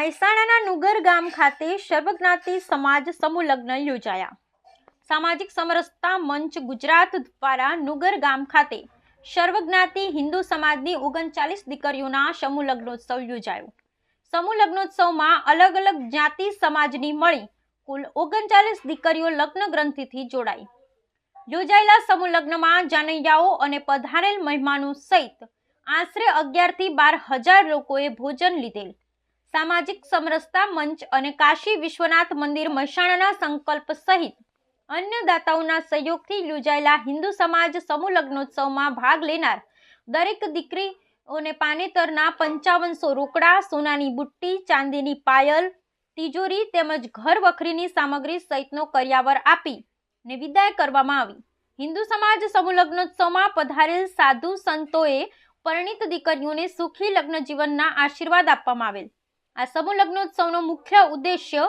મહેસાણાના નુગર ગામ ખાતે સર્વજ્ઞાતિ સમાજ સમૂહ યોજાયા. સામાજિક સમરસતા મંચ ગુજરાત દ્વારા નુગર ગામ ખાતે સર્વજ્ઞાતિ હિન્દુ સમાજની ઓગણચાલીસ દીકરીઓના સમૂહ લગ્નોત્સવ યોજાયો. સમૂહ લગ્નોત્સવમાં અલગ અલગ જ્ઞાતિ સમાજની મળી કુલ ઓગણચાલીસ દીકરીઓ લગ્ન ગ્રંથિથી જોડાઈ. યોજાયેલા સમૂહ લગ્નમાં જાનૈયાઓ અને પધારેલ મહેમાનો સહિત આશરે અગિયારથી બાર હજાર લોકોએ ભોજન લીધેલ. સામાજિક સમરસતા મંચ અને કાશી વિશ્વનાથ મંદિર મહેસાણાના સંકલ્પ સહિત અન્ય દાતાઓના સહયોગથી યોજાયેલા હિન્દુ સમાજ સમૂહ લગ્નોત્સવમાં ભાગ લેનાર દરેક દીકરીઓને પાનેતરના પંચાવનસો રોકડા, સોનાની બુટ્ટી, ચાંદીની પાયલ, તિજોરી તેમજ ઘર વખરીની સામગ્રી સહિતનો કર્યાવર આપી ને વિદાય કરવામાં આવી. હિન્દુ સમાજ સમૂહ લગ્નોત્સવમાં પધારેલ સાધુ સંતોએ પરિણીત દીકરીઓને સુખી લગ્ન જીવનના આશીર્વાદ આપવામાં આવેલ. આ સમૂહ લગ્નોત્સવનો મુખ્ય ઉદ્દેશ્ય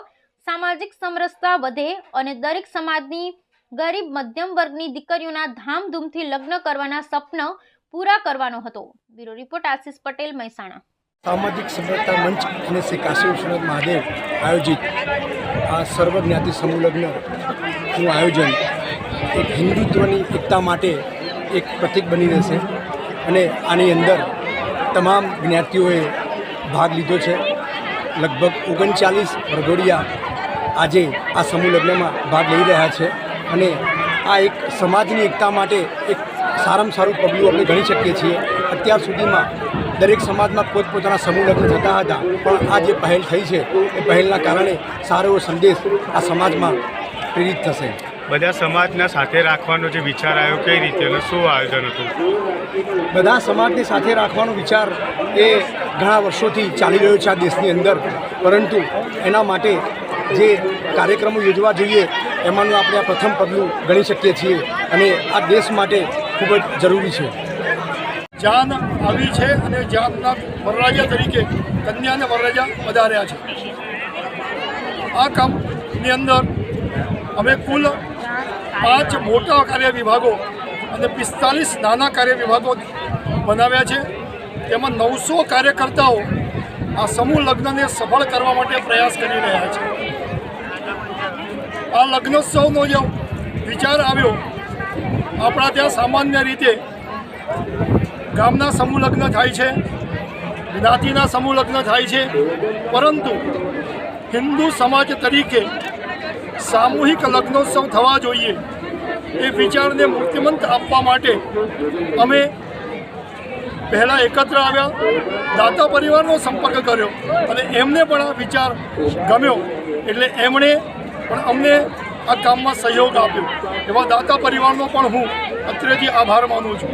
સામાજિક સમરસતા વધે અને દરેક સમાજની ગરીબ મધ્યમ વર્ગની દીકરીઓના ધામધૂમથી લગ્ન કરવાના સપન પૂરા કરવાનો હતો. Bureau report, Ashish Patel, Mehsana. સામાજિક સમરસતા મંચ અને શ્રી કાશી વિશ્વનાથ મહાદેવ આયોજિત આ સર્વજ્ઞાતિ સમૂહ લગ્નનું આયોજન એક હિન્દુત્વની એકતા માટે એક પ્રતીક બની રહેશે અને આની અંદર તમામ જ્ઞાતિઓએ ભાગ લીધો છે. લગભગ ઓગણચાલીસ રગોડિયા આજે આ સમૂહ લગ્નમાં ભાગ લઈ રહ્યા છે અને આ એક સમાજની એકતા માટે એક સારામાં સારું પગલું આપણે ગણી શકીએ છીએ. અત્યાર સુધીમાં દરેક સમાજમાં પોતપોતાના સમૂહ લગ્ન થતા હતા, પણ આ જે પહેલ થઈ છે, એ પહેલના કારણે સારો એવો સંદેશ આ સમાજમાં પ્રેરિત થશે. બધા સમાજના સાથે રાખવાનો જે વિચાર આવ્યો કઈ રીતે અને શું આયોજન હતું? બધા સમાજની સાથે રાખવાનો વિચાર એ ઘણા વર્ષોથી ચાલી રહ્યો છે આ દેશની અંદર. પરંતુ એના માટે જે કાર્યક્રમો યોજવા જોઈએ એમાંનું આપણે આ પ્રથમ પગલું ગણી શકીએ છીએ અને આ દેશ માટે ખૂબ જ જરૂરી છે. જાન આવી છે અને જાનના વરરાજા તરીકે કન્યાને વરરાજા વધાર્યા છે. આ કામની અંદર અમે કુલ પાંચ મોટા કાર્ય વિભાગો અને પિસ્તાલીસ નાના કાર્ય વિભાગો બનાવ્યા છે. તેમાં નવસો કાર્યકર્તાઓ આ સમૂહ લગ્નને સફળ કરવા માટે પ્રયાસ કરી રહ્યા છે. આ લગ્નોત્સવનો જે વિચાર આવ્યો, આપણા ત્યાં સામાન્ય રીતે ગામના સમૂહ લગ્ન થાય છે, જ્ઞાતિના સમૂહ લગ્ન થાય છે. પરંતુ હિન્દુ સમાજ તરીકે સામૂહિક લગ્નોત્સવ થવા જોઈએ એ વિચારને મૂર્તિમંત આપવા માટે અમે પહેલાં એકત્ર આવ્યા, દાતા પરિવારનો સંપર્ક કર્યો અને એમને પણ આ વિચાર ગમ્યો. એટલે એમણે પણ અમને આ કામમાં સહયોગ આપ્યો. એવા દાતા પરિવારનો પણ હું અત્રેથી આભાર માનું છું.